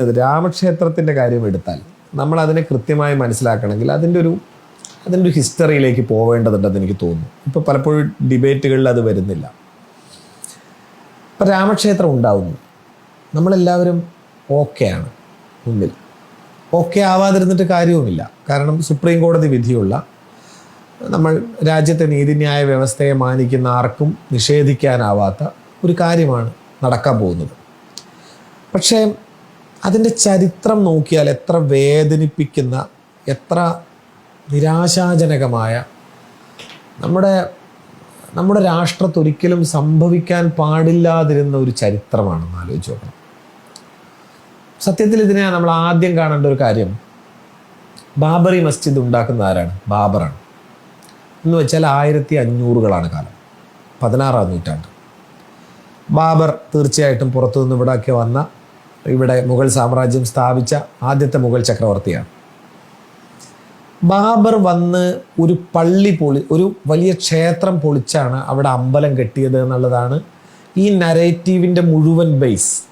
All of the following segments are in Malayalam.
രാമക്ഷേത്രത്തിന്റെ കാര്യം എടുത്താൽ നമ്മൾ അതിനെ കൃത്യമായി മനസ്സിലാക്കണമെങ്കിൽ അതിന്റെ ഒരു അതിന്റെ ഒരു ഹിസ്റ്ററിയിലേക്ക് പോവേണ്ടതുണ്ടെന്ന് എനിക്ക് തോന്നുന്നു. ഇപ്പോൾ പലപ്പോഴും ഡിബേറ്റുകളിൽ അത് വരുന്നില്ല. ഇപ്പം രാമക്ഷേത്രം ഉണ്ടാവുന്നു. നമ്മളെല്ലാവരും ഓക്കെയാണ് മുമ്പിൽ ഓക്കെ ആവാതിരുന്നിട്ട് കാര്യവുമില്ല. കാരണം സുപ്രീം കോടതി വിധിയുള്ള നമ്മൾ രാജ്യത്തെ നീതിന്യായ വ്യവസ്ഥയെ മാനിക്കുന്ന ആർക്കും നിഷേധിക്കാനാവാത്ത ഒരു കാര്യമാണ് നടക്കാൻ പോകുന്നത്. പക്ഷേ അതിന്റെ ചരിത്രം നോക്കിയാൽ എത്ര വേദനിപ്പിക്കുന്ന എത്ര നിരാശാജനകമായ നമ്മുടെ നമ്മുടെ രാഷ്ട്രത്തൊരിക്കലും സംഭവിക്കാൻ പാടില്ലാതിരുന്ന ഒരു ചരിത്രമാണെന്ന് ആലോചിച്ച് നോക്കണം. സത്യത്തിൽ ഇതിനെ നമ്മൾ ആദ്യം കാണേണ്ട ഒരു കാര്യം ബാബറി മസ്ജിദ് ഉണ്ടാക്കുന്ന ആരാണ്? ബാബറാണ്. എന്ന് വെച്ചാൽ ആയിരത്തി അഞ്ഞൂറുകളാണ് കാലം പതിനാറാം നൂറ്റാണ്ട്. ബാബർ തീർച്ചയായിട്ടും പുറത്തുനിന്ന് ഇവിടെയൊക്കെ വന്ന ഇവിടെ മുഗൾ സാമ്രാജ്യം സ്ഥാപിച്ച ആദ്യത്തെ മുഗൾ ചക്രവർത്തിയാണ്. ബാബർ വന്ന് ഒരു പള്ളി പൊളി ഒരു വലിയ ക്ഷേത്രം പൊളിച്ചാണ് അവിടെ അമ്പലം കെട്ടിയത് എന്നുള്ളതാണ് ഈ നരേറ്റീവിന്റെ മുഴുവൻ ബേസ്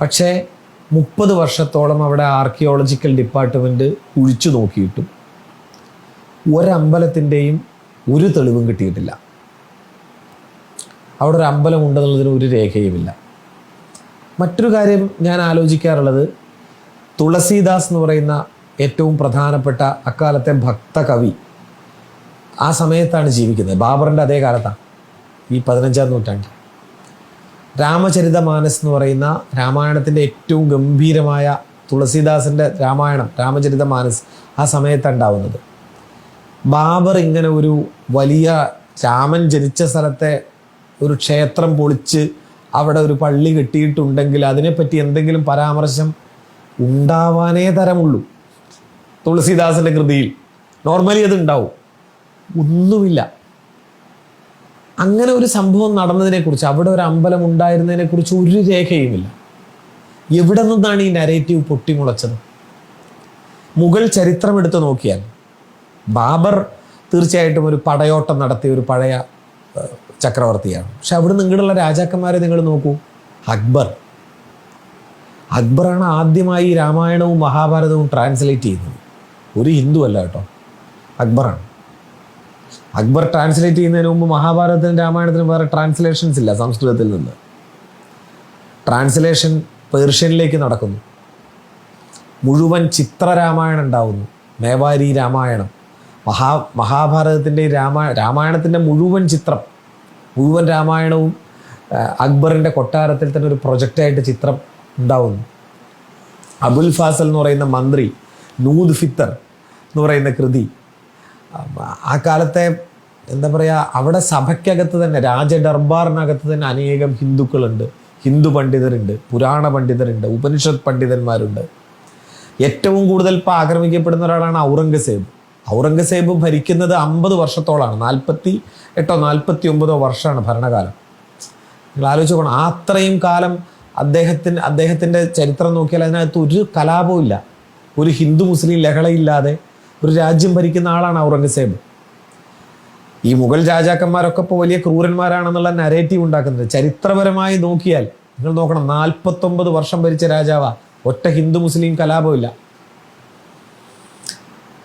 പക്ഷേ മുപ്പത് വർഷത്തോളം അവിടെ ആർക്കിയോളജിക്കൽ ഡിപ്പാർട്ട്മെന്റ് കുഴിച്ചു നോക്കിയിട്ടും ഒരമ്പലത്തിന്റെയും ഒരു തെളിവും കിട്ടിയിട്ടില്ല. അവിടെ ഒരു അമ്പലം ഉണ്ടെന്നുള്ളതിന് ഒരു രേഖയുമില്ല. മറ്റൊരു കാര്യം ഞാൻ ആലോചിക്കാറുള്ളത് തുളസീദാസ് എന്ന് പറയുന്ന ഏറ്റവും പ്രധാനപ്പെട്ട അക്കാലത്തെ ഭക്തകവി ആ സമയത്താണ് ജീവിക്കുന്നത്. ബാബറിന്റെ അതേ കാലത്താണ് ഈ പതിനഞ്ചാം നൂറ്റാണ്ട്. രാമചരിതമാനസ് എന്ന് പറയുന്ന രാമായണത്തിന്റെ ഏറ്റവും ഗംഭീരമായ തുളസീദാസിന്റെ രാമായണം രാമചരിതമാനസ് ആ സമയത്താണ് ഉണ്ടാവുന്നത്. ബാബർ ഇങ്ങനെ ഒരു വലിയ രാമൻ ജനിച്ച സ്ഥലത്തെ ഒരു ക്ഷേത്രം പൊളിച്ച് അവിടെ ഒരു പള്ളി കെട്ടിയിട്ടുണ്ടെങ്കിൽ അതിനെപ്പറ്റി എന്തെങ്കിലും പരാമർശം ഉണ്ടാവാനേ തരമുള്ളൂ. തുളസീദാസിന്റെ കൃതിയിൽ. നോർമലി അത് ഉണ്ടാവും. ഒന്നുമില്ല. അങ്ങനെ ഒരു സംഭവം നടന്നതിനെക്കുറിച്ച് അവിടെ ഒരു അമ്പലം ഉണ്ടായിരുന്നതിനെക്കുറിച്ച് ഒരു രേഖയുമില്ല. എവിടെ നിന്നാണ് ഈ നരേറ്റീവ് പൊട്ടിമുളച്ചത്? മുഗൾ ചരിത്രം എടുത്തു നോക്കിയാൽ ബാബർ തീർച്ചയായിട്ടും ഒരു പടയോട്ടം നടത്തിയ ഒരു പഴയ ചക്രവർത്തിയാണ്. പക്ഷെ അവിടെ നിങ്ങളുള്ള രാജാക്കന്മാരെ നിങ്ങൾ നോക്കൂ. അക്ബർ. അക്ബറാണ് ആദ്യമായി രാമായണവും മഹാഭാരതവും ട്രാൻസ്ലേറ്റ് ചെയ്യുന്നത്. ഒരു ഹിന്ദു അല്ല കേട്ടോ. അക്ബറാണ്. അക്ബർ ട്രാൻസ്ലേറ്റ് ചെയ്യുന്നതിന് മുമ്പ് മഹാഭാരതത്തിനും രാമായണത്തിനും വേറെ ട്രാൻസ്ലേഷൻസ് ഇല്ല സംസ്കൃതത്തിൽ നിന്ന്. ട്രാൻസ്ലേഷൻ പേർഷ്യനിലേക്ക് നടക്കുന്നു. മുഴുവൻ ചിത്രരാമായണം ഉണ്ടാവുന്നു. മേവാരി രാമായണം. മഹാ മഹാഭാരതത്തിന്റെ രാമാ രാമായണത്തിന്റെ മുഴുവൻ ചിത്രം മുഴുവൻ രാമായണവും അക്ബറിന്റെ കൊട്ടാരത്തിൽ തന്നെ ഒരു പ്രൊജക്റ്റായിട്ട് ചിത്രം ഉണ്ടാവുന്നു. അബുൽ ഫാസൽ എന്ന് പറയുന്ന മന്ത്രി നൂദ് ഫിത്തർ എന്ന് പറയുന്ന കൃതി ആ കാലത്തെ എന്താ പറയുക അവിടെ സഭയ്ക്കകത്ത് തന്നെ രാജ ദർബാറിനകത്ത് തന്നെ അനേകം ഹിന്ദുക്കളുണ്ട്. ഹിന്ദു പണ്ഡിതരുണ്ട് പുരാണ പണ്ഡിതരുണ്ട് ഉപനിഷത്ത് പണ്ഡിതന്മാരുണ്ട്. ഏറ്റവും കൂടുതൽ ഇപ്പോൾ ആക്രമിക്കപ്പെടുന്ന ഒരാളാണ് ഔറംഗസേബ്. ഔറംഗസേബ് ഭരിക്കുന്നത് അമ്പത് വർഷത്തോളാണ്. നാൽപ്പത്തി എട്ടോ നാൽപ്പത്തി ഒമ്പതോ വർഷമാണ് ഭരണകാലം. നിങ്ങൾ ആലോചിച്ച് പോകണം ആ അത്രയും കാലം അദ്ദേഹത്തിന് അദ്ദേഹത്തിന്റെ ചരിത്രം നോക്കിയാൽ അതിനകത്ത് ഒരു കലാപവും ഇല്ല. ഒരു ഹിന്ദു മുസ്ലിം ലഹളയില്ലാതെ ഒരു രാജ്യം ഭരിക്കുന്ന ആളാണ് ഔറംഗസേബ്. ഈ മുഗൾ രാജാക്കന്മാരൊക്കെ ഇപ്പോൾ വലിയ ക്രൂരന്മാരാണെന്നുള്ള നരേറ്റീവ് ഉണ്ടാക്കുന്നത്. ചരിത്രപരമായി നോക്കിയാൽ നിങ്ങൾ നോക്കണം നാൽപ്പത്തൊമ്പത് വർഷം ഭരിച്ച രാജാവാ. ഒറ്റ ഹിന്ദു മുസ്ലിം കലാപമില്ല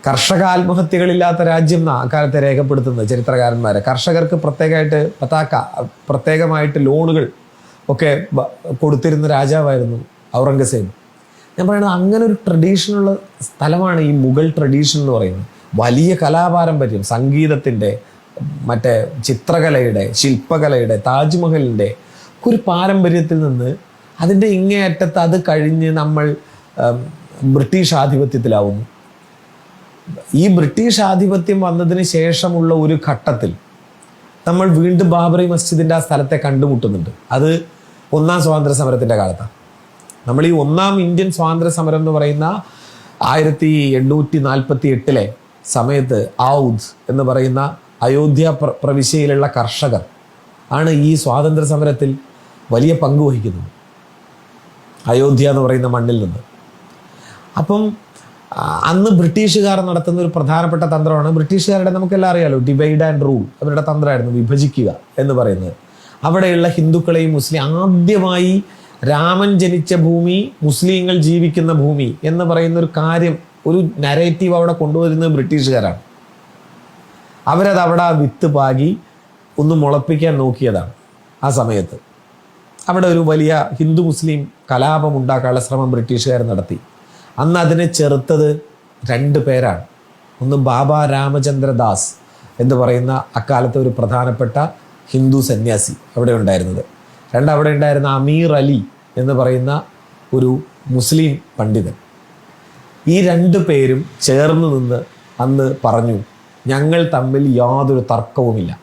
കർഷക ആത്മഹത്യകളില്ലാത്ത രാജ്യം എന്നാ അക്കാലത്തെ രേഖപ്പെടുത്തുന്നത് ചരിത്രകാരന്മാരെ. കർഷകർക്ക് പ്രത്യേകമായിട്ട് പതാക്ക പ്രത്യേകമായിട്ട് ലോണുകൾ ഒക്കെ കൊടുത്തിരുന്ന രാജാവായിരുന്നു ഔറംഗസേബ്. ഞാൻ പറയുന്നത് അങ്ങനെ ഒരു ട്രഡീഷനുള്ള സ്ഥലമാണ് ഈ മുഗൾ ട്രഡീഷൻ എന്ന് പറയുന്നത്. വലിയ കലാപാരമ്പര്യം സംഗീതത്തിന്റെ മറ്റേ ചിത്രകലയുടെ ശില്പകലയുടെ താജ്മഹലിന്റെ ഒരു പാരമ്പര്യത്തിൽ നിന്ന് അതിന്റെ ഇങ്ങേയറ്റത്ത് അത് കഴിഞ്ഞ് നമ്മൾ ബ്രിട്ടീഷ് ആധിപത്യത്തിലാവുന്നു ഈ ബ്രിട്ടീഷ് ആധിപത്യം വന്നതിന് ശേഷമുള്ള ഒരു ഘട്ടത്തിൽ നമ്മൾ വീണ്ടും ബാബറി മസ്ജിദിന്റെ ആ സ്ഥലത്തെ കണ്ടുമുട്ടുന്നുണ്ട്. അത് ഒന്നാം സ്വാതന്ത്ര്യ സമരത്തിന്റെ കാലത്താണ്. നമ്മൾ ഈ ഒന്നാം ഇന്ത്യൻ സ്വാതന്ത്ര്യ സമരം എന്ന് പറയുന്ന ആയിരത്തി എണ്ണൂറ്റി നാൽപ്പത്തി എട്ടിലെ സമയത്ത് ഔദ് എന്ന് പറയുന്ന അയോധ്യ പ്ര പ്രവിശ്യയിലുള്ള കർഷകർ ആണ് ഈ സ്വാതന്ത്ര്യ സമരത്തിൽ വലിയ പങ്ക് വഹിക്കുന്നത്. അയോധ്യ എന്ന് പറയുന്ന മണ്ണിൽ നിന്ന്. അപ്പം അന്ന് ബ്രിട്ടീഷുകാർ നടത്തുന്ന ഒരു പ്രധാനപ്പെട്ട തന്ത്രമാണ്. ബ്രിട്ടീഷുകാരുടെ നമുക്കെല്ലാം അറിയാലോ ഡിവൈഡ് ആൻഡ് റൂൾ അവരുടെ തന്ത്രമായിരുന്നു വിഭജിക്കുക എന്ന് പറയുന്നത്. അവിടെയുള്ള ഹിന്ദുക്കളെയും മുസ്ലിം ആദ്യമായി രാമൻ ജനിച്ച ഭൂമി മുസ്ലിങ്ങൾ ജീവിക്കുന്ന ഭൂമി എന്ന് പറയുന്ന ഒരു കാര്യം ഒരു നരേറ്റീവ് അവിടെ കൊണ്ടുവരുന്നത് ബ്രിട്ടീഷുകാരാണ്. അവരത് അവിടെ വിത്ത് പാകി ഒന്ന് മുളപ്പിക്കാൻ നോക്കിയതാണ് ആ സമയത്ത്. അവിടെ ഒരു വലിയ ഹിന്ദു മുസ്ലിം കലാപം ഉണ്ടാക്കാനുള്ള ശ്രമം ബ്രിട്ടീഷുകാർ നടത്തി. അന്ന് അതിനെ ചെറുത്തത് രണ്ട് പേരാണ്. ഒന്ന് ബാബ രാമചന്ദ്രദാസ് എന്ന് പറയുന്ന അക്കാലത്തെ ഒരു പ്രധാനപ്പെട്ട ഹിന്ദു സന്യാസി അവിടെ ഉണ്ടായിരുന്നത്. രണ്ട് അവിടെ ഉണ്ടായിരുന്ന അമീർ അലി എന്ന് പറയുന്ന ഒരു മുസ്ലിം പണ്ഡിതൻ. ഈ രണ്ട് പേരും ചേർന്ന് നിന്ന് അന്ന് പറഞ്ഞു ഞങ്ങൾ തമ്മിൽ യാതൊരു തർക്കവുമില്ല.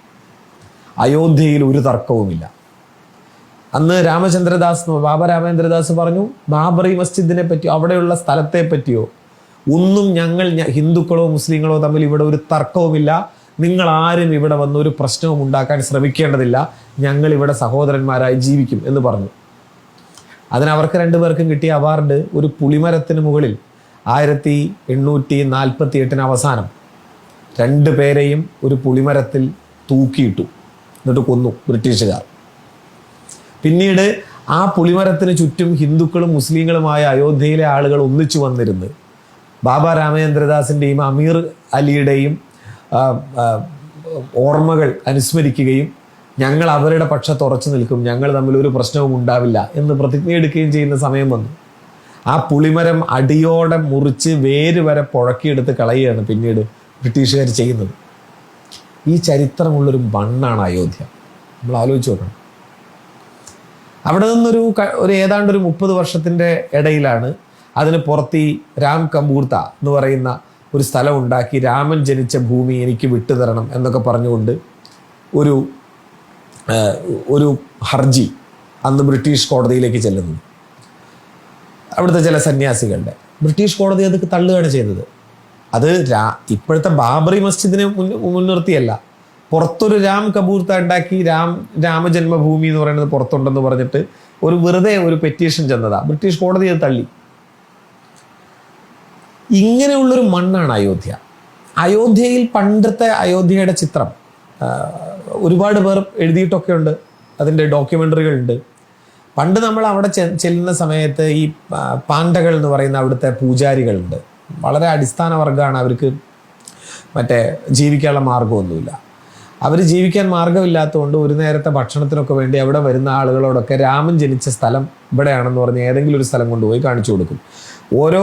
അയോധ്യയിൽ ഒരു തർക്കവുമില്ല. അന്ന് രാമചന്ദ്രദാസ് ബാബ രാമചന്ദ്രദാസ് പറഞ്ഞു ബാബറി മസ്ജിദിനെ പറ്റിയോ അവിടെയുള്ള സ്ഥലത്തെ പറ്റിയോ ഒന്നും ഞങ്ങൾ ഹിന്ദുക്കളോ മുസ്ലിങ്ങളോ തമ്മിൽ ഇവിടെ ഒരു തർക്കവുമില്ല. നിങ്ങൾ ആരും ഇവിടെ വന്ന് ഒരു പ്രശ്നവും ഉണ്ടാക്കാൻ ശ്രമിക്കേണ്ടതില്ല. ഞങ്ങൾ ഇവിടെ സഹോദരന്മാരായി ജീവിക്കും എന്ന് പറഞ്ഞു. അതിന് അവർക്ക് രണ്ടുപേർക്കും കിട്ടിയ അവാർഡ് ഒരു പുളിമരത്തിന് മുകളിൽ ആയിരത്തി എണ്ണൂറ്റി നാൽപ്പത്തി എട്ടിന് അവസാനം. രണ്ടു പേരെയും ഒരു പുളിമരത്തിൽ തൂക്കിയിട്ടു. എന്നിട്ട് കൊന്നു ബ്രിട്ടീഷുകാർ. പിന്നീട് ആ പുളിമരത്തിന് ചുറ്റും ഹിന്ദുക്കളും മുസ്ലിങ്ങളുമായ അയോധ്യയിലെ ആളുകൾ ഒന്നിച്ചു വന്നിരുന്ന്. ബാബ രാമചന്ദ്രദാസിന്റെയും അമീർ അലിയുടെയും ഓർമ്മകൾ അനുസ്മരിക്കുകയും ഞങ്ങൾ അവരുടെ പക്ഷത്ത് ഉറച്ചു നിൽക്കും ഞങ്ങൾ തമ്മിൽ ഒരു പ്രശ്നവും ഉണ്ടാവില്ല എന്ന് പ്രതിജ്ഞ എടുക്കുകയും ചെയ്യുന്ന സമയം വന്നു. ആ പുളിമരം അടിയോടെ മുറിച്ച് വേര് വരെ പുഴക്കിയെടുത്ത് കളയുകയാണ് പിന്നീട് ബ്രിട്ടീഷുകാർ ചെയ്യുന്നത്. ഈ ചരിത്രമുള്ളൊരു മണ്ണാണ് അയോധ്യ. നമ്മൾ ആലോചിച്ച് നോക്കണം. അവിടെ നിന്നൊരു ഒരു ഏതാണ്ട് ഒരു മുപ്പത് വർഷത്തിന്റെ ഇടയിലാണ് അതിന് പുറത്ത് ഈ രാം കമ്പൂർത്ത എന്ന് പറയുന്ന ഒരു സ്ഥലം ഉണ്ടാക്കി രാമൻ ജനിച്ച ഭൂമി എനിക്ക് വിട്ടുതരണം എന്നൊക്കെ പറഞ്ഞുകൊണ്ട് ഒരു ഒരു ഹർജി അന്ന് ബ്രിട്ടീഷ് കോടതിയിലേക്ക് ചെല്ലുന്നു. അവിടുത്തെ ചില സന്യാസികളുടെ. ബ്രിട്ടീഷ് കോടതി അത് തള്ളുകയാണ് ചെയ്തത്. അത് രാ ഇപ്പോഴത്തെ ബാബറി മസ്ജിദിനെ മുൻ മുൻനിർത്തിയല്ല. പുറത്തൊരു രാം കപൂർത്ത ഉണ്ടാക്കി രാം രാമജന്മഭൂമി എന്ന് പറയുന്നത് പുറത്തുണ്ടെന്ന് പറഞ്ഞിട്ട് ഒരു വെറുതെ ഒരു പെറ്റീഷൻ ചെന്നതാ. ബ്രിട്ടീഷ് കോടതി അത് തള്ളി. ഇങ്ങനെയുള്ളൊരു മണ്ണാണ് അയോധ്യ. അയോധ്യയിൽ പണ്ടത്തെ അയോധ്യയുടെ ചിത്രം ഒരുപാട് പേർ എഴുതിയിട്ടൊക്കെ ഉണ്ട്. അതിന്റെ ഡോക്യുമെന്ററികളുണ്ട്. പണ്ട് നമ്മൾ അവിടെ ചെ- ചെല്ലുന്ന സമയത്ത് ഈ പാണ്ഡകൾ എന്ന് പറയുന്ന അവിടുത്തെ പൂജാരികളുണ്ട്. വളരെ അടിസ്ഥാന വർഗമാണ് അവർക്ക് മറ്റേ ജീവിക്കാനുള്ള മാർഗമൊന്നുമില്ല അവർ ജീവിക്കാൻ മാർഗമില്ലാത്തതുകൊണ്ട് ഒരു നേരത്തെ ഭക്ഷണത്തിനൊക്കെ വേണ്ടി അവിടെ വരുന്ന ആളുകളോടൊക്കെ രാമൻ ജനിച്ച സ്ഥലം ഇവിടെയാണെന്ന് പറഞ്ഞ് ഏതെങ്കിലും ഒരു സ്ഥലം കൊണ്ടുപോയി കാണിച്ചു കൊടുക്കും. ഓരോ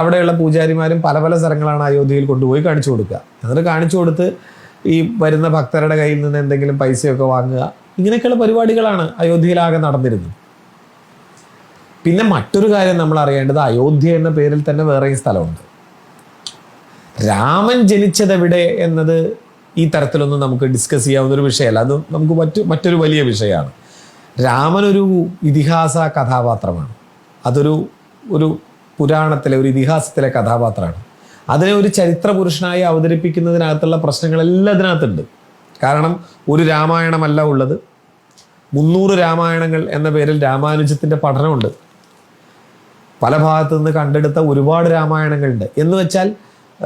അവിടെയുള്ള പൂജാരിമാരും പല പല സ്ഥലങ്ങളാണ് അയോധ്യയിൽ കൊണ്ടുപോയി കാണിച്ചു കൊടുക്കുക. എന്നിട്ട് കാണിച്ചു കൊടുത്ത് ഈ വരുന്ന ഭക്തരുടെ കയ്യിൽ നിന്ന് എന്തെങ്കിലും പൈസയൊക്കെ വാങ്ങുക. ഇങ്ങനെയൊക്കെയുള്ള പരിപാടികളാണ് അയോധ്യയിലാകെ നടന്നിരുന്നത്. പിന്നെ മറ്റൊരു കാര്യം നമ്മൾ അറിയേണ്ടത് അയോധ്യ എന്ന പേരിൽ തന്നെ വേറെയും സ്ഥലമുണ്ട്. രാമൻ ജനിച്ചത് എവിടെ എന്നത് ഈ തരത്തിലൊന്നും നമുക്ക് ഡിസ്കസ് ചെയ്യാവുന്ന ഒരു വിഷയമല്ല. അത് നമുക്ക് മറ്റു മറ്റൊരു വലിയ വിഷയമാണ്. രാമനൊരു ഇതിഹാസ കഥാപാത്രമാണ്. അതൊരു ഒരു പുരാണത്തിലെ ഒരു ഇതിഹാസത്തിലെ കഥാപാത്രമാണ്. അതിനെ ഒരു ചരിത്ര പുരുഷനായി അവതരിപ്പിക്കുന്നതിനകത്തുള്ള പ്രശ്നങ്ങളെല്ലാം അതിനകത്തുണ്ട്. കാരണം ഒരു രാമായണമല്ല ഉള്ളത്. മുന്നൂറ് രാമായണങ്ങൾ എന്ന പേരിൽ രാമാനുജത്തിന്റെ പഠനമുണ്ട്. പല ഭാഗത്തു നിന്ന് കണ്ടെടുത്ത ഒരുപാട് രാമായണങ്ങളുണ്ട്. എന്ന് വെച്ചാൽ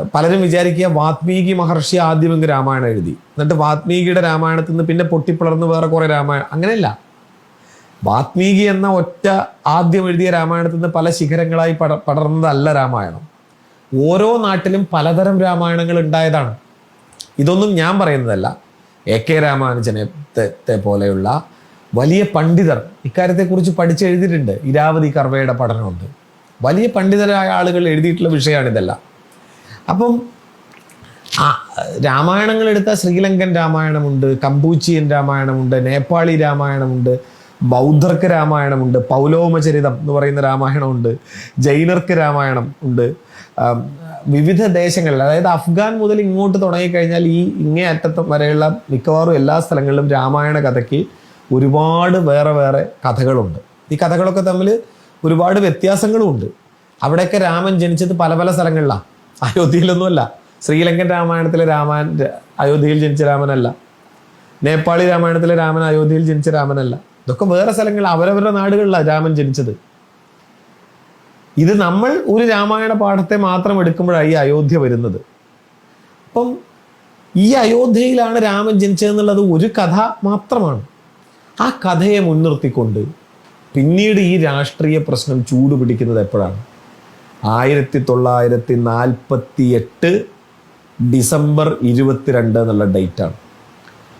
പലരും വിചാരിക്കുക വാത്മീകി മഹർഷി ആദ്യം ഇങ്ങ് രാമായണം എഴുതി. എന്നിട്ട് വാത്മീകിയുടെ രാമായണത്തിൽ നിന്ന് പിന്നെ പൊട്ടിപ്പിളർന്ന് വേറെ കുറേ രാമായണം. അങ്ങനെയല്ല. വാത്മീകി എന്ന ഒറ്റ ആദ്യം എഴുതിയ രാമായണത്തിൽ നിന്ന് പല ശിഖരങ്ങളായി പട പടർന്നതല്ല രാമായണം. ഓരോ നാട്ടിലും പലതരം രാമായണങ്ങൾ ഉണ്ടായതാണ്. ഇതൊന്നും ഞാൻ പറയുന്നതല്ല. എ കെ രാമാനുജനെ ത്തെ- ത്തെ പോലെയുള്ള വലിയ പണ്ഡിതർ ഇക്കാര്യത്തെക്കുറിച്ച് പഠിച്ചെഴുതിയിട്ടുണ്ട് ഇരാവതി കർവയുടെ പഠനമുണ്ട്. വലിയ പണ്ഡിതരായ ആളുകൾ എഴുതിയിട്ടുള്ള വിഷയമാണിതെല്ലാം. അപ്പം ആ രാമായണങ്ങൾ എടുത്താൽ ശ്രീലങ്കൻ രാമായണമുണ്ട് കമ്പൂച്ചിയൻ രാമായണമുണ്ട് നേപ്പാളി രാമായണമുണ്ട് ബൗദ്ധർക്ക് രാമായണമുണ്ട് പൗലോമചരിതം എന്ന് പറയുന്ന രാമായണമുണ്ട് ജൈനർക്ക് രാമായണം ഉണ്ട്. വിവിധ ദേശങ്ങളിൽ അതായത് അഫ്ഗാൻ മുതൽ ഇങ്ങോട്ട് തുടങ്ങിക്കഴിഞ്ഞാൽ ഈ ഇങ്ങേ അറ്റത്തം വരെയുള്ള മിക്കവാറും എല്ലാ സ്ഥലങ്ങളിലും രാമായണ കഥയ്ക്ക് ഒരുപാട് വേറെ വേറെ കഥകളുണ്ട്. ഈ കഥകളൊക്കെ തമ്മിൽ ഒരുപാട് വ്യത്യാസങ്ങളുമുണ്ട്. അവിടെയൊക്കെ രാമൻ ജനിച്ചത് പല പല സ്ഥലങ്ങളിലാണ് അയോധ്യയിലൊന്നുമല്ല. ശ്രീലങ്കൻ രാമായണത്തിലെ രാമൻ അയോധ്യയിൽ ജനിച്ച രാമനല്ല. നേപ്പാളി രാമായണത്തിലെ രാമൻ അയോധ്യയിൽ ജനിച്ച രാമനല്ല. ഇതൊക്കെ വേറെ സ്ഥലങ്ങളിൽ അവരവരുടെ നാടുകളിലാണ് രാമൻ ജനിച്ചത്. ഇത് നമ്മൾ ഒരു രാമായണ പാഠത്തെ മാത്രം എടുക്കുമ്പോഴാണ് ഈ അയോധ്യ വരുന്നത്. അപ്പം ഈ അയോധ്യയിലാണ് രാമൻ ജനിച്ചതെന്നുള്ളത് ഒരു കഥ മാത്രമാണ്. ആ കഥയെ മുൻനിർത്തിക്കൊണ്ട് പിന്നീട് ഈ രാഷ്ട്രീയ പ്രശ്നം ചൂടുപിടിക്കുന്നത് എപ്പോഴാണ്? ആയിരത്തി തൊള്ളായിരത്തി നാൽപ്പത്തി എട്ട് ഡിസംബർ ഇരുപത്തിരണ്ട് എന്നുള്ള ഡേറ്റാണ്.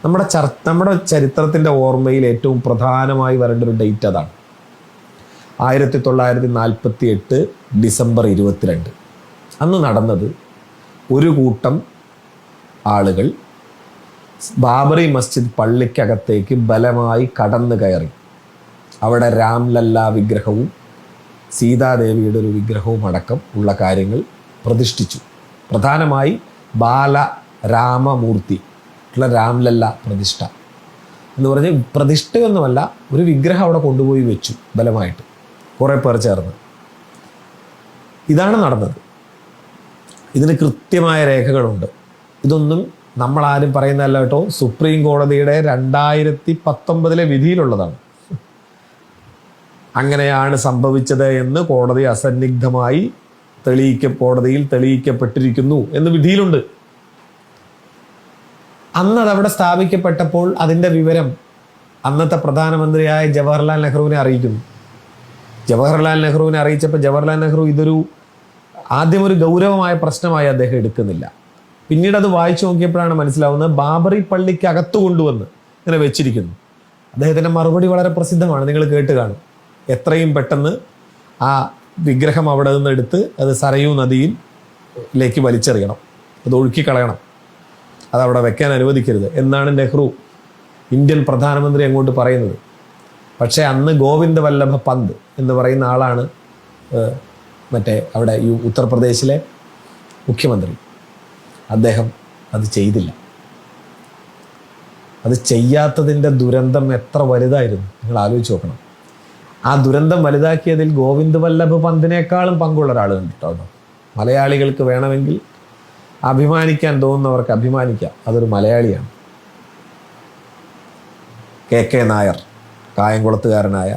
നമ്മുടെ ചർ നമ്മുടെ ചരിത്രത്തിന്റെ ഓർമ്മയിൽ ഏറ്റവും പ്രധാനമായി വരേണ്ട ഒരു ഡേറ്റ് അതാണ്. ആയിരത്തി തൊള്ളായിരത്തി നാൽപ്പത്തി എട്ട് ഡിസംബർ ഇരുപത്തിരണ്ട്. അന്ന് നടന്നത് ഒരു കൂട്ടം ആളുകൾ ബാബറി മസ്ജിദ് പള്ളിക്കകത്തേക്ക് ബലമായി കടന്നു കയറി അവിടെ രാംലല്ല വിഗ്രഹവും സീതാദേവിയുടെ ഒരു വിഗ്രഹവും അടക്കം ഉള്ള കാര്യങ്ങൾ പ്രതിഷ്ഠിച്ചു. പ്രധാനമായി ബാല രാമമൂർത്തി ഉള്ള രാംലല്ല പ്രതിഷ്ഠ എന്ന് പറഞ്ഞ് പ്രതിഷ്ഠയൊന്നുമല്ല ഒരു വിഗ്രഹം അവിടെ കൊണ്ടുപോയി വെച്ചു ബലമായിട്ട് കുറേ പേർ ചേർന്ന്. ഇതാണ് നടന്നത്. ഇതിന് കൃത്യമായ രേഖകളുണ്ട്. ഇതൊന്നും നമ്മളാരും പറയുന്നതല്ല കേട്ടോ. സുപ്രീം കോടതിയുടെ രണ്ടായിരത്തി പത്തൊമ്പതിലെ വിധിയിലുള്ളതാണ്. അങ്ങനെയാണ് സംഭവിച്ചത് എന്ന് കോടതി അസന്നിഗ്ധമായി തെളിയിക്ക കോടതിയിൽ തെളിയിക്കപ്പെട്ടിരിക്കുന്നു എന്ന് വിധിയിലുണ്ട്. അന്ന് അതവിടെ സ്ഥാപിക്കപ്പെട്ടപ്പോൾ അതിന്റെ വിവരം അന്നത്തെ പ്രധാനമന്ത്രിയായ ജവഹർലാൽ നെഹ്റുവിനെ അറിയിക്കുന്നു. ജവഹർലാൽ നെഹ്റുവിനെ അറിയിച്ചപ്പോൾ ജവഹർലാൽ നെഹ്റു ഇതൊരു ആദ്യം ഒരു ഗൗരവമായ പ്രശ്നമായി അദ്ദേഹം എടുക്കുന്നില്ല. പിന്നീട് അത് വായിച്ചു നോക്കിയപ്പോഴാണ് മനസ്സിലാവുന്നത് ബാബറി പള്ളിക്ക് അകത്തു കൊണ്ടുവന്ന് ഇങ്ങനെ വെച്ചിരിക്കുന്നു. അദ്ദേഹത്തിന്റെ മറുപടി വളരെ പ്രസിദ്ധമാണ്. നിങ്ങൾ കേട്ട് കാണും. എത്രയും പെട്ടെന്ന് ആ വിഗ്രഹം അവിടെ നിന്ന് എടുത്ത് അത് സരയൂ നദിയിലേക്ക് വലിച്ചെറിയണം. അത് ഒഴുക്കിക്കളയണം. അത് അവിടെ വെക്കാൻ അനുവദിക്കരുത്. എന്നാണ് നെഹ്റു ഇന്ത്യൻ പ്രധാനമന്ത്രി അങ്ങോട്ട് പറയുന്നത്. പക്ഷേ അന്ന് ഗോവിന്ദ വല്ലഭ പന്ത് എന്ന് പറയുന്ന ആളാണ് മറ്റേ അവിടെ ഈ ഉത്തർപ്രദേശിലെ മുഖ്യമന്ത്രി. അദ്ദേഹം അത് ചെയ്തില്ല. അത് ചെയ്യാത്തതിന്റെ ദുരന്തം എത്ര വലുതായിരുന്നു? നിങ്ങൾ ആലോചിച്ച് നോക്കണം. ആ ദുരന്തം വലുതാക്കിയതിൽ ഗോവിന്ദ് വല്ലഭ് പന്തിനേക്കാളും പങ്കുള്ള ഒരാൾ കണ്ടിട്ടോ കേട്ടോ മലയാളികൾക്ക് വേണമെങ്കിൽ അഭിമാനിക്കാൻ തോന്നുന്നവർക്ക് അഭിമാനിക്കാം. അതൊരു മലയാളിയാണ്. കെ കെ നായർ കായംകുളത്തുകാരനായ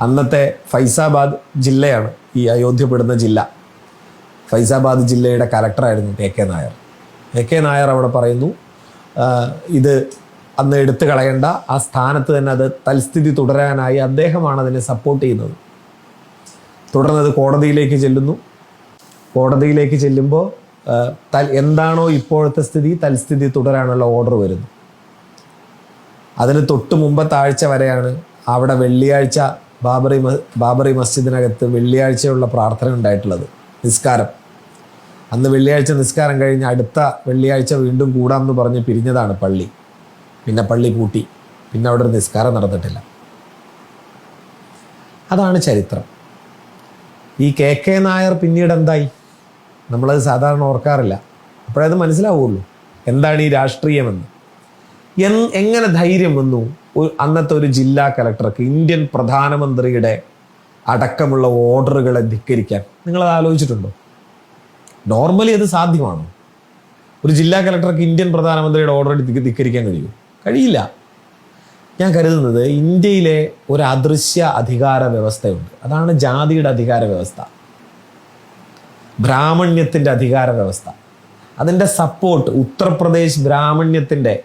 അന്നത്തെ ഫൈസാബാദ് ജില്ലയാണ് ഈ അയോധ്യപ്പെടുന്ന ജില്ല. ഫൈസാബാദ് ജില്ലയുടെ കലക്ടറായിരുന്നു K K Nair. K K Nair അവിടെ പറയുന്നു ഇത് അന്ന് എടുത്തു കളയേണ്ട ആ സ്ഥാനത്ത് തന്നെ അത് തൽസ്ഥിതി തുടരാനായി അദ്ദേഹമാണ് അതിനെ സപ്പോർട്ട് ചെയ്യുന്നത്. തുടർന്ന് അത് കോടതിയിലേക്ക് ചെല്ലുന്നു. കോടതിയിലേക്ക് ചെല്ലുമ്പോൾ തൽ എന്താണോ ഇപ്പോഴത്തെ സ്ഥിതി തൽസ്ഥിതി തുടരാനുള്ള ഓർഡർ വരുന്നു. അതിന് തൊട്ട് മുമ്പത്തെ ആഴ്ച വരെയാണ് അവിടെ വെള്ളിയാഴ്ച ബാബറി ബാബറി മസ്ജിദിനകത്ത് വെള്ളിയാഴ്ചയുള്ള പ്രാർത്ഥന ഉണ്ടായിട്ടുള്ളത് നിസ്കാരം. അന്ന് വെള്ളിയാഴ്ച നിസ്കാരം കഴിഞ്ഞ് അടുത്ത വെള്ളിയാഴ്ച വീണ്ടും കൂടാമെന്ന് പറഞ്ഞ് പിരിഞ്ഞതാണ് പള്ളി. പിന്നെ പള്ളി പൂട്ടി. പിന്നെ അവിടെ ഒരു നിസ്കാരം നടന്നിട്ടില്ല. അതാണ് ചരിത്രം. ഈ കെ കെ നായർ പിന്നീട് എന്തായി? നമ്മളത് സാധാരണ ഓർക്കാറില്ല. അപ്പോഴത് മനസ്സിലാവുള്ളൂ. എന്താണ് ഈ രാഷ്ട്രീയമെന്ന്. എങ്ങനെ ധൈര്യം വന്നു? അന്നത്തെ ഒരു ജില്ലാ കലക്ടർക്ക് ഇന്ത്യൻ പ്രധാനമന്ത്രിയുടെ അടക്കമുള്ള ഓർഡറുകളെ ധിക്കരിക്കാൻ. നിങ്ങളത് ആലോചിച്ചിട്ടുണ്ടോ? നോർമലി അത് സാധ്യമാണോ? ഒരു ജില്ലാ കലക്ടർക്ക് ഇന്ത്യൻ പ്രധാനമന്ത്രിയുടെ ഓർഡർ ധിക്കരിക്കാൻ കഴിയുമോ? കഴിയില്ല. ഞാൻ കരുതുന്നത് ഇന്ത്യയിലെ ഒരു അദൃശ്യ അധികാര വ്യവസ്ഥയുണ്ട്. അതാണ് ജാതിയുടെ അധികാര വ്യവസ്ഥ. ബ്രാഹ്മണ്യത്തിന്റെ അധികാര വ്യവസ്ഥ. അതിന്റെ സപ്പോർട്ട് ഉത്തർപ്രദേശ് ബ്രാഹ്മണ്യത്തിന്റെ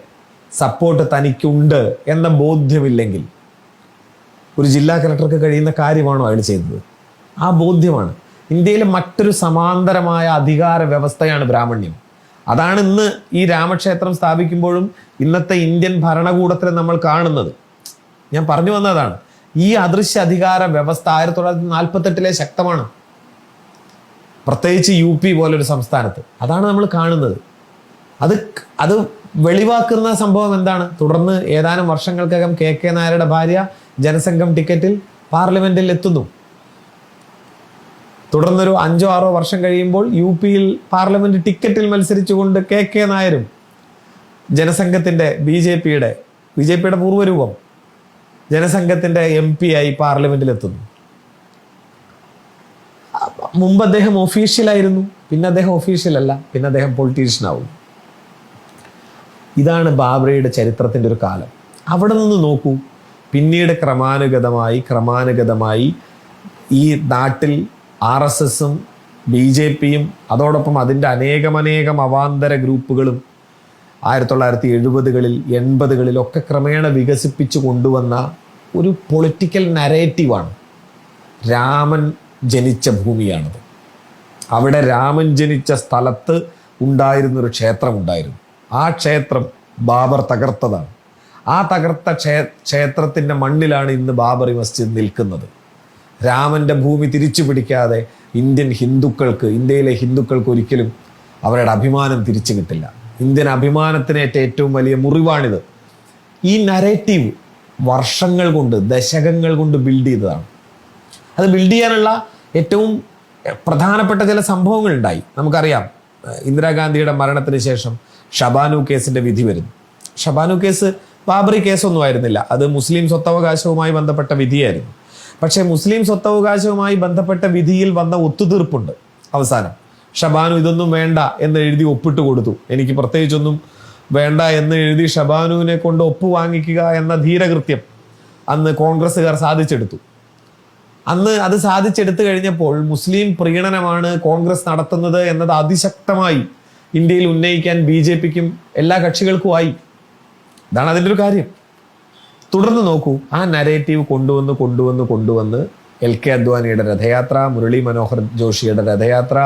സപ്പോർട്ട് തനിക്കുണ്ട് എന്ന ബോധ്യമില്ലെങ്കിൽ ഒരു ജില്ലാ കലക്ടർക്ക് കഴിയുന്ന കാര്യമാണോ അയാൾ ചെയ്തത്? ആ ബോധ്യമാണ്. ഇന്ത്യയിലെ മറ്റൊരു സമാന്തരമായ അധികാര വ്യവസ്ഥയാണ് ബ്രാഹ്മണ്യം. അതാണ് ഇന്ന് ഈ രാമക്ഷേത്രം സ്ഥാപിക്കുമ്പോഴും ഇന്നത്തെ ഇന്ത്യൻ ഭരണകൂടത്തിൽ നമ്മൾ കാണുന്നത്. ഞാൻ പറഞ്ഞു വന്നതാണ് ഈ അദൃശ്യ അധികാര വ്യവസ്ഥ ആയിരത്തി തൊള്ളായിരത്തി നാൽപ്പത്തെട്ടിലെ ശക്തമാണ്. പ്രത്യേകിച്ച് യു പി പോലൊരു സംസ്ഥാനത്ത്. അതാണ് നമ്മൾ കാണുന്നത്. അത് അത് വെളിവാക്കുന്ന സംഭവം എന്താണ്? തുടർന്ന് ഏതാനും വർഷങ്ങൾക്കകം കെ കെ നായരുടെ ഭാര്യ ജനസംഘം ടിക്കറ്റിൽ പാർലമെന്റിൽ എത്തുന്നു. തുടർന്നൊരു അഞ്ചോ ആറോ വർഷം കഴിയുമ്പോൾ യു പിയിൽ പാർലമെന്റ് ടിക്കറ്റിൽ മത്സരിച്ചുകൊണ്ട് കെ കെ നായരും ജനസംഘത്തിന്റെ ബി ജെ പിയുടെ ബി ജെ പിയുടെ പൂർവരൂപം ജനസംഘത്തിന്റെ എം പി ആയി പാർലമെന്റിലെത്തുന്നു മുമ്പ് അദ്ദേഹം ഒഫീഷ്യലായിരുന്നു പിന്നെ അദ്ദേഹം ഒഫീഷ്യലല്ല പിന്നെ അദ്ദേഹം പൊളിറ്റീഷ്യൻ ആവും ഇതാണ് ബാബ്രയുടെ ചരിത്രത്തിന്റെ ഒരു കാലം. അവിടെ നിന്ന് നോക്കൂ പിന്നീട് ക്രമാനുഗതമായി ക്രമാനുഗതമായി ഈ നാട്ടിൽ ആർ എസ് എസും ബി ജെ പിയും അതോടൊപ്പം അതിന്റെ അനേകമനേകം അവാന്തര ഗ്രൂപ്പുകളും ആയിരത്തി തൊള്ളായിരത്തി എഴുപതുകളിൽ എൺപതുകളിലൊക്കെ ക്രമേണ വികസിപ്പിച്ചു കൊണ്ടുവന്ന ഒരു പൊളിറ്റിക്കൽ നരേറ്റീവാണ് രാമൻ ജനിച്ച ഭൂമിയാണത്. അവിടെ രാമൻ ജനിച്ച സ്ഥലത്ത് ഉണ്ടായിരുന്നൊരു ക്ഷേത്രമുണ്ടായിരുന്നു. ആ ക്ഷേത്രം ബാബർ തകർത്തതാണ്. ആ തകർത്ത ക്ഷേ ക്ഷേത്രത്തിന്റെ മണ്ണിലാണ് ഇന്ന് ബാബറി മസ്ജിദ് നിൽക്കുന്നത്. രാമന്റെ ഭൂമി തിരിച്ചു പിടിക്കാതെ ഇന്ത്യൻ ഹിന്ദുക്കൾക്ക് ഇന്ത്യയിലെ ഹിന്ദുക്കൾക്ക് ഒരിക്കലും അവരുടെ അഭിമാനം തിരിച്ചു കിട്ടില്ല. ഇന്ത്യൻ അഭിമാനത്തിനേറ്റ ഏറ്റവും വലിയ മുറിവാണിത്. ഈ നരേറ്റീവ് വർഷങ്ങൾ കൊണ്ട് ദശകങ്ങൾ കൊണ്ട് ബിൽഡ് ചെയ്തതാണ്. അത് ബിൽഡ് ചെയ്യാനുള്ള ഏറ്റവും പ്രധാനപ്പെട്ട ചില സംഭവങ്ങൾ ഉണ്ടായി നമുക്കറിയാം ഇന്ദിരാഗാന്ധിയുടെ മരണത്തിന് ശേഷം ഷബാനു കേസിന്റെ വിധി വരുന്നു. ഷബാനു കേസ് ബാബറി കേസൊന്നും ആയിരുന്നില്ല. അത് മുസ്ലിം സ്വത്തവകാശവുമായി ബന്ധപ്പെട്ട വിധിയായിരുന്നു. പക്ഷേ മുസ്ലിം സ്വത്തവകാശവുമായി ബന്ധപ്പെട്ട വിധിയിൽ വന്ന ഒത്തുതീർപ്പുണ്ട് അവസാനം. ഷബാനു ഇതൊന്നും വേണ്ട എന്ന് എഴുതി ഒപ്പിട്ട് കൊടുത്തു. എനിക്ക് പ്രത്യേകിച്ചൊന്നും വേണ്ട എന്ന് എഴുതി ഷബാനുവിനെ കൊണ്ട് ഒപ്പ് വാങ്ങിക്കുക എന്ന ധീരകൃത്യം അന്ന് കോൺഗ്രസ്സുകാർ സാധിച്ചെടുത്തു. അന്ന് അത് സാധിച്ചെടുത്തു കഴിഞ്ഞപ്പോൾ മുസ്ലിം പ്രീണനമാണ് കോൺഗ്രസ് നടത്തുന്നത് എന്നത് അതിശക്തമായി ഇന്ത്യയിൽ ഉന്നയിക്കാൻ ബി ജെ പിക്കും എല്ലാ കക്ഷികൾക്കുമായി. ഇതാണ് അതിന്റെ ഒരു കാര്യം. തുടർന്ന് നോക്കൂ ആ നരേറ്റീവ് കൊണ്ടുവന്ന് കൊണ്ടുവന്ന് കൊണ്ടുവന്ന് എൽ കെ അദ്വാനിയുടെ രഥയാത്ര മുരളി മനോഹർ ജോഷിയുടെ രഥയാത്ര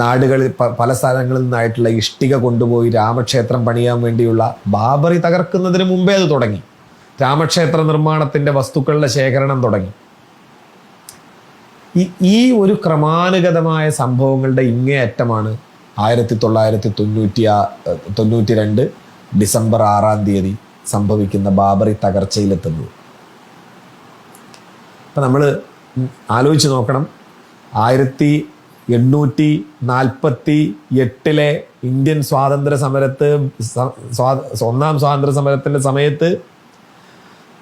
നാടുകളിൽ പല സ്ഥലങ്ങളിൽ നിന്നായിട്ടുള്ള ഇഷ്ടിക കൊണ്ടുപോയി രാമക്ഷേത്രം പണിയാൻ വേണ്ടിയുള്ള ബാബറി തകർക്കുന്നതിന് മുമ്പേ അത് തുടങ്ങി. രാമക്ഷേത്ര നിർമ്മാണത്തിന്റെ വസ്തുക്കളുടെ ശേഖരണം തുടങ്ങി. ഈ ഒരു ക്രമാനുഗതമായ സംഭവങ്ങളുടെ ഇങ്ങേയറ്റമാണ് ആയിരത്തി തൊള്ളായിരത്തി തൊണ്ണൂറ്റി തൊണ്ണൂറ്റി രണ്ട് ഡിസംബർ ആറാം തീയതി സംഭവിക്കുന്ന ബാബറി തകർച്ചയിലെത്തുന്നത്. അപ്പം നമ്മൾ ആലോചിച്ച് നോക്കണം. ആയിരത്തി എണ്ണൂറ്റി നാൽപ്പത്തി എട്ടിലെ ഇന്ത്യൻ സ്വാതന്ത്ര്യ സമരത്ത് ഒന്നാം സ്വാതന്ത്ര്യ സമരത്തിന്റെ സമയത്ത്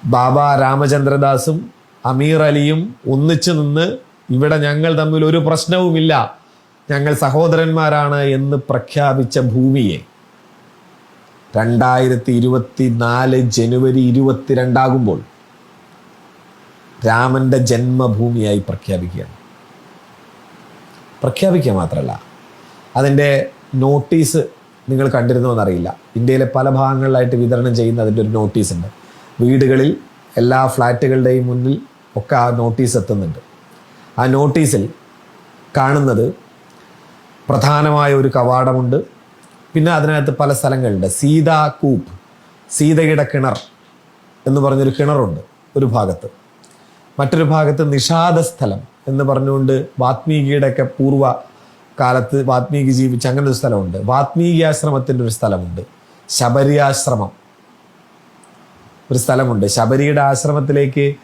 ബാബ രാമചന്ദ്രദാസും അമീർ അലിയും ഒന്നിച്ചു നിന്ന് ഇവിടെ ഞങ്ങൾ തമ്മിൽ ഒരു പ്രശ്നവുമില്ല ഞങ്ങൾ സഹോദരന്മാരാണ് എന്ന് പ്രഖ്യാപിച്ച ഭൂമിയെ രണ്ടായിരത്തി ഇരുപത്തി നാല് ജനുവരി ഇരുപത്തിരണ്ടാകുമ്പോൾ രാമന്റെ ജന്മഭൂമിയായി പ്രഖ്യാപിക്കുകയാണ്. പ്രഖ്യാപിക്കുക മാത്രമല്ല. അതിന്റെ നോട്ടീസ് നിങ്ങൾ കണ്ടിരുന്നുവെന്നറിയില്ല. ഇന്ത്യയിലെ പല ഭാഗങ്ങളിലായിട്ട് വിതരണം ചെയ്യുന്ന അതിന്റെ ഒരു നോട്ടീസ് ഉണ്ട് വീടുകളിൽ എല്ലാ ഫ്ലാറ്റുകളുടെയും മുന്നിൽ ഒക്കെ ആ നോട്ടീസ് എത്തുന്നുണ്ട്. ആ നോട്ടീസിൽ കാണുന്നത് പ്രധാനമായ ഒരു കവാടമുണ്ട്. പിന്നെ അതിനകത്ത് പല സ്ഥലങ്ങളുണ്ട്. സീതാ കൂപ്പ് സീതയുടെ കിണർ എന്ന് പറഞ്ഞൊരു കിണറുണ്ട് ഒരു ഭാഗത്ത്. മറ്റൊരു ഭാഗത്ത് നിഷാദ സ്ഥലം എന്ന് പറഞ്ഞുകൊണ്ട് വാത്മീകിയുടെ ഒക്കെ പൂർവ കാലത്ത് വാത്മീകി ജീവിച്ച അങ്ങനെ ഒരു സ്ഥലമുണ്ട്. വാത്മീകി ആശ്രമത്തിന്റെ ഒരു സ്ഥലമുണ്ട്. ശബരിയാശ്രമം ഒരു സ്ഥലമുണ്ട്. ശബരിയുടെ ആശ്രമത്തിലേക്ക്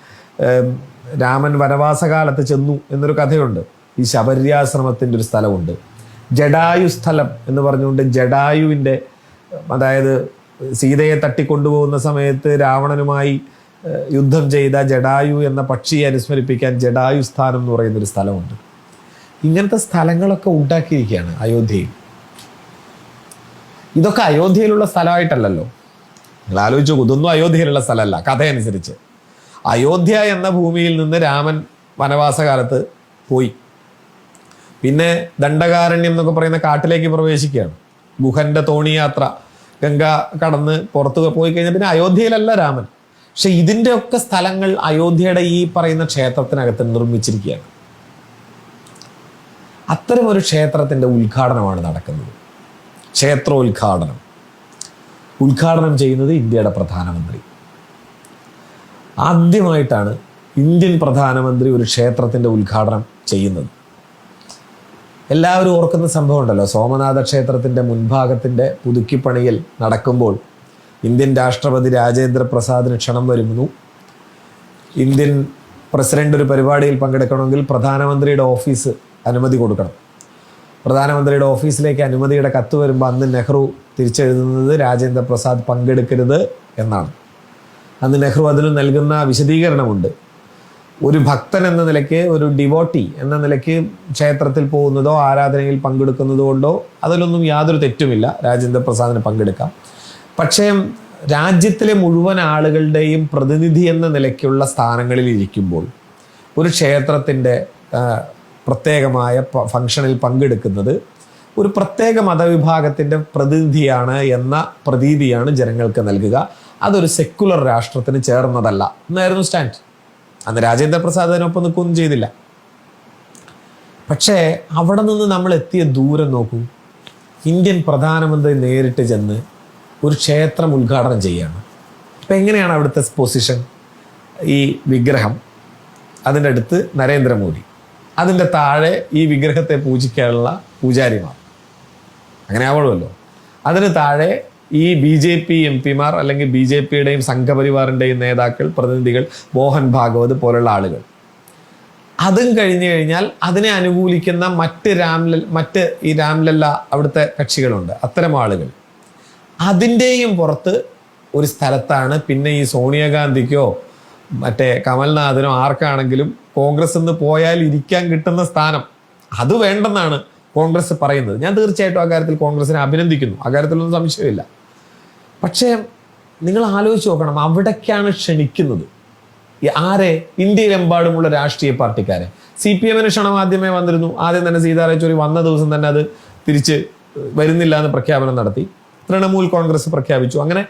രാമൻ വനവാസകാലത്ത് ചെന്നു എന്നൊരു കഥയുണ്ട്. ഈ ശബര്യാശ്രമത്തിന്റെ ഒരു സ്ഥലമുണ്ട്. ജഡായു സ്ഥലം എന്ന് പറഞ്ഞുകൊണ്ട് ജഡായുവിന്റെ അതായത് സീതയെ തട്ടിക്കൊണ്ടുപോകുന്ന സമയത്ത് രാവണനുമായി യുദ്ധം ചെയ്ത ജഡായു എന്ന പക്ഷിയെ അനുസ്മരിപ്പിക്കാൻ ജഡായു സ്ഥാനം എന്ന് പറയുന്നൊരു സ്ഥലമുണ്ട്. ഇങ്ങനത്തെ സ്ഥലങ്ങളൊക്കെ ഉണ്ടാക്കിയിരിക്കുകയാണ് അയോധ്യയിൽ. ഇതൊക്കെ അയോധ്യയിലുള്ള സ്ഥലമായിട്ടല്ലല്ലോ. നിങ്ങൾ ആലോചിച്ചു ഇതൊന്നും അയോധ്യയിലുള്ള സ്ഥലമല്ല കഥയനുസരിച്ച്. അയോധ്യ എന്ന ഭൂമിയിൽ നിന്ന് രാമൻ വനവാസകാലത്ത് പോയി. പിന്നെ ദണ്ഡകാരണ്യം എന്നൊക്കെ പറയുന്ന കാട്ടിലേക്ക് പ്രവേശിക്കുകയാണ്. ഗുഹന്റെ തോണിയാത്ര ഗംഗ കടന്ന് പുറത്തു പോയി കഴിഞ്ഞാൽ പിന്നെ അയോധ്യയിലല്ല രാമൻ. പക്ഷെ ഇതിന്റെ ഒക്കെ സ്ഥലങ്ങൾ അയോധ്യയുടെ ഈ പറയുന്ന ക്ഷേത്രത്തിനകത്ത് നിർമ്മിച്ചിരിക്കുകയാണ്. അത്തരം ഒരു ക്ഷേത്രത്തിന്റെ ഉദ്ഘാടനമാണ് നടക്കുന്നത്. ക്ഷേത്രോദ്ഘാടനം ഉദ്ഘാടനം ചെയ്യുന്നത് ഇന്ത്യയുടെ പ്രധാനമന്ത്രി. ആദ്യമായിട്ടാണ് ഇന്ത്യൻ പ്രധാനമന്ത്രി ഒരു ക്ഷേത്രത്തിന്റെ ഉദ്ഘാടനം ചെയ്യുന്നത്. എല്ലാവരും ഓർക്കുന്ന സംഭവം ഉണ്ടല്ലോ. സോമനാഥ ക്ഷേത്രത്തിന്റെ മുൻഭാഗത്തിന്റെ പുതുക്കിപ്പണിയിൽ നടക്കുമ്പോൾ ഇന്ത്യൻ രാഷ്ട്രപതി രാജേന്ദ്ര പ്രസാദിന് ക്ഷണം വരുന്നു. ഇന്ത്യൻ പ്രസിഡന്റ് ഒരു പരിപാടിയിൽ പങ്കെടുക്കണമെങ്കിൽ പ്രധാനമന്ത്രിയുടെ ഓഫീസ് അനുമതി കൊടുക്കണം. പ്രധാനമന്ത്രിയുടെ ഓഫീസിലേക്ക് അനുമതിയുടെ കത്ത് വരുമ്പോൾ അന്ന് നെഹ്റു തിരിച്ചെഴുതുന്നത് രാജേന്ദ്ര പ്രസാദ് പങ്കെടുക്കരുത് എന്നാണ്. അന്ന് നെഹ്റു അതിൽ നൽകുന്ന വിശദീകരണമുണ്ട്. ഒരു ഭക്തൻ എന്ന നിലയ്ക്ക് ഒരു ഡിവോട്ടി എന്ന നിലയ്ക്ക് ക്ഷേത്രത്തിൽ പോകുന്നതോ ആരാധനയിൽ പങ്കെടുക്കുന്നതോ കൊണ്ടോ അതിലൊന്നും യാതൊരു തെറ്റുമില്ല. രാജേന്ദ്ര പ്രസാദിന് പങ്കെടുക്കാം. പക്ഷേ രാജ്യത്തിലെ മുഴുവൻ ആളുകളുടെയും പ്രതിനിധി എന്ന നിലയ്ക്കുള്ള സ്ഥാനങ്ങളിൽ ഇരിക്കുമ്പോൾ ഒരു ക്ഷേത്രത്തിന്റെ പ്രത്യേകമായ ഫങ്ഷനിൽ പങ്കെടുക്കുന്നത് ഒരു പ്രത്യേക മതവിഭാഗത്തിന്റെ പ്രതിനിധിയാണ് എന്ന പ്രതീതിയാണ് ജനങ്ങൾക്ക് നൽകുക. അതൊരു സെക്കുലർ രാഷ്ട്രത്തിന് ചേർന്നതല്ല. എന്നായിരുന്നു സ്റ്റാൻഡ്. അന്ന് രാജേന്ദ്ര പ്രസാദ് അതിനൊപ്പം നിൽക്കുകയൊന്നും ചെയ്തില്ല. പക്ഷേ അവിടെ നിന്ന് നമ്മൾ എത്തിയ ദൂരം നോക്കൂ. ഇന്ത്യൻ പ്രധാനമന്ത്രി നേരിട്ട് ചെന്ന് ഒരു ക്ഷേത്രം ഉദ്ഘാടനം ചെയ്യുകയാണ് അപ്പം എങ്ങനെയാണ് അവിടുത്തെ പൊസിഷൻ ഈ വിഗ്രഹം അതിന്റെ അടുത്ത് നരേന്ദ്രമോദി. അതിന്റെ താഴെ ഈ വിഗ്രഹത്തെ പൂജിക്കാനുള്ള പൂജാരിമാർ. അങ്ങനെ ആവണമല്ലോ. അതിന് താഴെ ഈ ബി ജെ പി എം പിമാർ അല്ലെങ്കിൽ ബി ജെ പിയുടെയും സംഘപരിവാറിന്റെയും നേതാക്കൾ പ്രതിനിധികൾ മോഹൻ ഭാഗവത് പോലുള്ള ആളുകൾ. അതും കഴിഞ്ഞു കഴിഞ്ഞാൽ അതിനെ അനുകൂലിക്കുന്ന മറ്റ് രാംല മറ്റ് ഈ രാംലല്ല അവിടുത്തെ കക്ഷികളുണ്ട്. അത്തരം ആളുകൾ. അതിന്റെയും പുറത്ത് ഒരു സ്ഥലത്താണ്. പിന്നെ ഈ സോണിയാഗാന്ധിക്കോ മറ്റേ കമൽനാഥിനോ ആർക്കാണെങ്കിലും കോൺഗ്രസ് നിന്ന് പോയാൽ ഇരിക്കാൻ കിട്ടുന്ന സ്ഥാനം അത് വേണ്ടെന്നാണ് കോൺഗ്രസ് പറയുന്നത്. ഞാൻ തീർച്ചയായിട്ടും ആ കാര്യത്തിൽ കോൺഗ്രസിനെ അഭിനന്ദിക്കുന്നു. ആ കാര്യത്തിലൊന്നും സംശയമില്ല. പക്ഷേ നിങ്ങൾ ആലോചിച്ച് നോക്കണം അവിടേക്കാണ് ക്ഷണിക്കുന്നത്. ആരെ? ഇന്ത്യയിലെമ്പാടുമുള്ള രാഷ്ട്രീയ പാർട്ടിക്കാരെ. സി പി എമ്മിന് ക്ഷണം ആദ്യമേ വന്നിരുന്നു. ആദ്യം തന്നെ സീതാ യെച്ചൂരി വന്ന ദിവസം തന്നെ അത് തിരിച്ച് വരുന്നില്ല എന്ന് പ്രഖ്യാപനം നടത്തി. തൃണമൂൽ കോൺഗ്രസ് പ്രഖ്യാപിച്ചു. അങ്ങനെ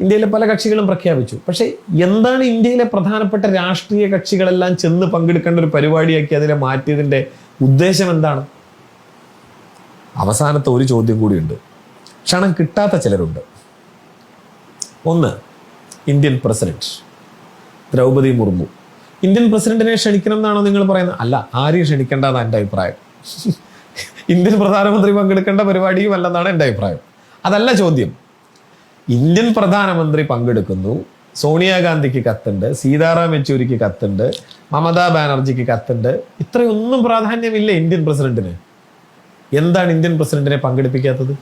ഇന്ത്യയിലെ പല കക്ഷികളും പ്രഖ്യാപിച്ചു. പക്ഷേ എന്താണ് ഇന്ത്യയിലെ പ്രധാനപ്പെട്ട രാഷ്ട്രീയ കക്ഷികളെല്ലാം ചെന്ന് പങ്കെടുക്കേണ്ട ഒരു പരിപാടിയാക്കി അതിനെ മാറ്റിയതിന്റെ ഉദ്ദേശം എന്താണ്? അവസാനത്തെ ഒരു ചോദ്യം കൂടിയുണ്ട്. ക്ഷണം കിട്ടാത്ത ചിലരുണ്ട്. ഒന്ന് Indian president Droupadi Murmu. Indian പ്രസിഡന്റിനെ ക്ഷണിക്കണം എന്നാണോ നിങ്ങൾ പറയുന്നത്? അല്ല ആരെയും ക്ഷണിക്കേണ്ടതാണ് എന്റെ അഭിപ്രായം. ഇന്ത്യൻ പ്രധാനമന്ത്രി പങ്കെടുക്കേണ്ട പരിപാടിയും അല്ലെന്നാണ് എന്റെ അഭിപ്രായം. അതല്ല ചോദ്യം. ഇന്ത്യൻ പ്രധാനമന്ത്രി പങ്കെടുക്കുന്നു. സോണിയാഗാന്ധിക്ക് കത്തുണ്ട്. സീതാറാം യെച്ചൂരിക്ക് കത്തുണ്ട്. മമതാ ബാനർജിക്ക് കത്തുണ്ട്. ഇത്രയൊന്നും പ്രാധാന്യമില്ല ഇന്ത്യൻ പ്രസിഡന്റിന്. എന്താണ് ഇന്ത്യൻ പ്രസിഡന്റിനെ പങ്കെടുപ്പിക്കാത്തത്?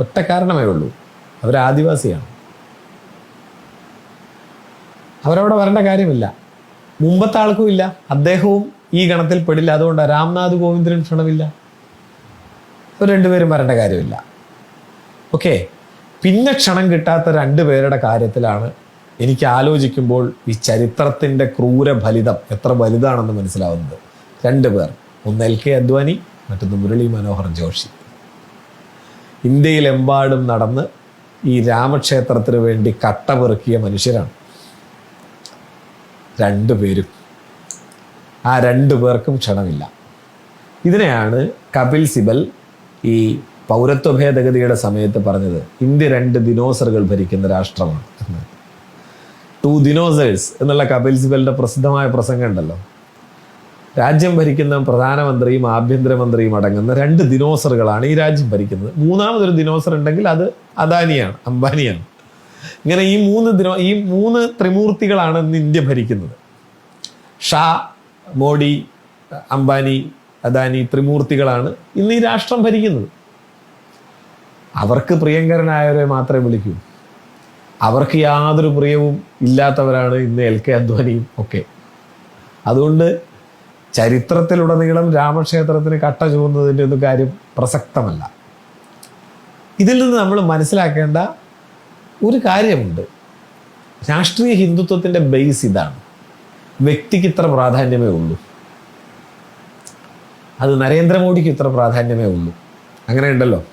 ഒറ്റ കാരണമേ ഉള്ളൂ. അവർ ആദിവാസിയാണ് അവരവിടെ വരേണ്ട കാര്യമില്ല. മുമ്പത്തെ ആൾക്കും ഇല്ല. അദ്ദേഹവും ഈ ഗണത്തിൽ പെടില്ല. അതുകൊണ്ട് രാംനാഥ് കോവിന്ദിനും ക്ഷണമില്ല. രണ്ടുപേരും വരേണ്ട കാര്യമില്ല. ഓക്കെ പിന്നെ ക്ഷണം കിട്ടാത്ത രണ്ട് പേരുടെ കാര്യത്തിലാണ് എനിക്ക് ആലോചിക്കുമ്പോൾ ഈ ചരിത്രത്തിന്റെ ക്രൂര ഫലിതം എത്ര വലുതാണെന്ന് മനസ്സിലാവുന്നത്. രണ്ട് പേർ. ഒന്ന് എൽ കെ അദ്വാനി മറ്റൊന്ന് മുരളി മനോഹർ ജോഷി. ഇന്ത്യയിലെമ്പാടും നടന്ന് ഈ രാമക്ഷേത്രത്തിന് വേണ്ടി കട്ടപെറുക്കിയ മനുഷ്യരാണ്. രണ്ടു പേരും. ആ രണ്ടു പേർക്കും ക്ഷണമില്ല. ഇതിനെയാണ് കപിൽ സിബൽ ഈ പൗരത്വ ഭേദഗതിയുടെ സമയത്ത് പറഞ്ഞത് ഇന്ത്യ രണ്ട് ദിനോസറുകൾ ഭരിക്കുന്ന രാഷ്ട്രമാണ് ടു ദിനോസേഴ്സ് എന്നുള്ള കപിൽ സിബലിന്റെ പ്രസിദ്ധമായ പ്രസംഗം ഉണ്ടല്ലോ. രാജ്യം ഭരിക്കുന്ന പ്രധാനമന്ത്രിയും ആഭ്യന്തരമന്ത്രിയും അടങ്ങുന്ന രണ്ട് ദിനോസറുകളാണ് ഈ രാജ്യം ഭരിക്കുന്നത്. മൂന്നാമതൊരു ദിനോസർ ഉണ്ടെങ്കിൽ അത് അദാനിയാണ് അംബാനിയാണ്. ഇങ്ങനെ ഈ മൂന്ന് ദിനോ ഈ മൂന്ന് ത്രിമൂർത്തികളാണ് ഇന്ന് ഇന്ത്യ ഭരിക്കുന്നത്. ഷാ മോഡി അംബാനി അദാനി ത്രിമൂർത്തികളാണ് ഇന്ന് ഈ രാഷ്ട്രം ഭരിക്കുന്നത്. അവർക്ക് പ്രിയങ്കരനായവരെ മാത്രമേ വിളിക്കൂ. അവർക്ക് യാതൊരു പ്രിയവും ഇല്ലാത്തവരാണ് ഇന്ന് എൽ കെ അദ്വാനിയും ഒക്കെ. അതുകൊണ്ട് ചരിത്രത്തിലുടനീളം രാമക്ഷേത്രത്തിന് കട്ട ചുവന്നതിന്റെ ഒന്നും കാര്യം പ്രസക്തമല്ല. ഇതിൽ നിന്ന് നമ്മൾ മനസ്സിലാക്കേണ്ട ഒരു കാര്യമുണ്ട്. രാഷ്ട്രീയ ഹിന്ദുത്വത്തിന്റെ ബേസ് ഇതാണ്. വ്യക്തിക്ക് ഇത്ര പ്രാധാന്യമേ ഉള്ളൂ. അത് നരേന്ദ്രമോദിക്ക് ഇത്ര പ്രാധാന്യമേ ഉള്ളൂ. അങ്ങനെ ഉണ്ടല്ലോ.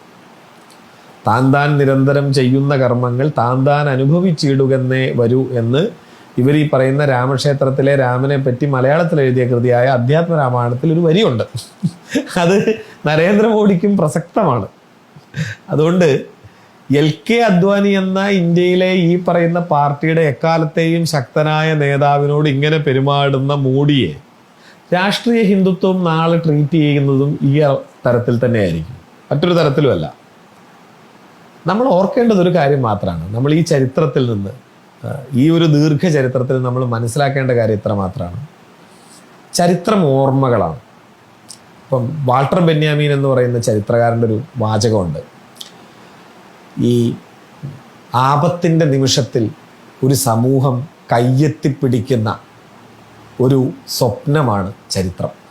താൻ താൻ നിരന്തരം ചെയ്യുന്ന കർമ്മങ്ങൾ താൻ താൻ അനുഭവിച്ചിടുകന്നേ വരൂ എന്ന് ഇവർ ഈ പറയുന്ന രാമക്ഷേത്രത്തിലെ രാമനെ പറ്റി മലയാളത്തിൽ എഴുതിയ കൃതിയായ അധ്യാത്മ രാമായണത്തിൽ ഒരു വരിയുണ്ട്. അത് നരേന്ദ്രമോദിക്കും പ്രസക്തമാണ്. അതുകൊണ്ട് എൽ കെ അദ്വാനി എന്ന ഇന്ത്യയിലെ ഈ പറയുന്ന പാർട്ടിയുടെ എക്കാലത്തെയും ശക്തനായ നേതാവിനോട് ഇങ്ങനെ പെരുമാടുന്ന മോഡിയെ രാഷ്ട്രീയ ഹിന്ദുത്വം നാളെ ട്രീറ്റ് ചെയ്യുന്നതും ഈ തരത്തിൽ തന്നെയായിരിക്കും. മറ്റൊരു തരത്തിലുമല്ല. നമ്മൾ ഓർക്കേണ്ടത് ഒരു കാര്യം മാത്രമാണ്. നമ്മൾ ഈ ചരിത്രത്തിൽ നിന്ന് ഈ ഒരു ദീർഘ ചരിത്രത്തിൽ നമ്മൾ മനസ്സിലാക്കേണ്ട കാര്യം ഇത്ര മാത്രമാണ്. ചരിത്രം ഓർമ്മകളാണ്. ഇപ്പം വാൾട്ടർ ബെന്യാമീൻ എന്ന് പറയുന്ന ചരിത്രകാരന്റെ ഒരു വാചകമുണ്ട്. ഈ ആപത്തിന്റെ നിമിഷത്തിൽ ഒരു സമൂഹം കയ്യെത്തിപ്പിടിക്കുന്ന ഒരു സ്വപ്നമാണ് ചരിത്രം.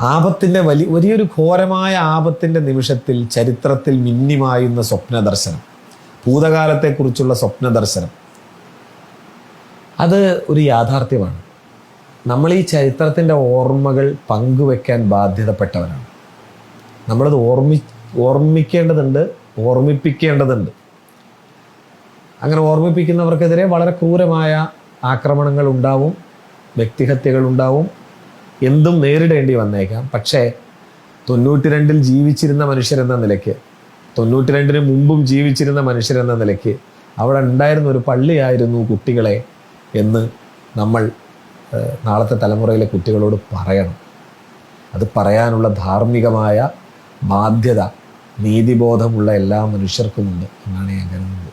ആപത്തിന്റെ വലിയ വലിയൊരു ഘോരമായ ആപത്തിന്റെ നിമിഷത്തിൽ ചരിത്രത്തിൽ മിന്നിമായുന്ന സ്വപ്ന ദർശനം ഭൂതകാലത്തെക്കുറിച്ചുള്ള സ്വപ്ന ദർശനം അത് ഒരു യാഥാർത്ഥ്യമാണ്. നമ്മൾ ഈ ചരിത്രത്തിന്റെ ഓർമ്മകൾ പങ്കുവെക്കാൻ ബാധ്യതപ്പെട്ടവരാണ്. നമ്മളത് ഓർമ്മി ഓർമ്മിക്കേണ്ടതുണ്ട് ഓർമ്മിപ്പിക്കേണ്ടതുണ്ട്. അങ്ങനെ ഓർമ്മിപ്പിക്കുന്നവർക്കെതിരെ വളരെ ക്രൂരമായ ആക്രമണങ്ങൾ ഉണ്ടാവും വ്യക്തിഹത്യകൾ ഉണ്ടാവും എന്തും നേരിടേണ്ടി വന്നേക്കാം. പക്ഷേ തൊണ്ണൂറ്റി രണ്ടിൽ ജീവിച്ചിരുന്ന മനുഷ്യരെന്ന നിലയ്ക്ക് തൊണ്ണൂറ്റി രണ്ടിന് മുമ്പും ജീവിച്ചിരുന്ന മനുഷ്യരെന്ന നിലയ്ക്ക് അവിടെ ഉണ്ടായിരുന്ന ഒരു പള്ളിയായിരുന്നു കുട്ടികളെ എന്ന് നമ്മൾ നാളത്തെ തലമുറയിലെ കുട്ടികളോട് പറയണം. അത് പറയാനുള്ള ധാർമ്മികമായ ബാധ്യത നീതിബോധമുള്ള എല്ലാ മനുഷ്യർക്കുമുണ്ട് എന്നാണ് ഞാൻ കരുതുന്നത്.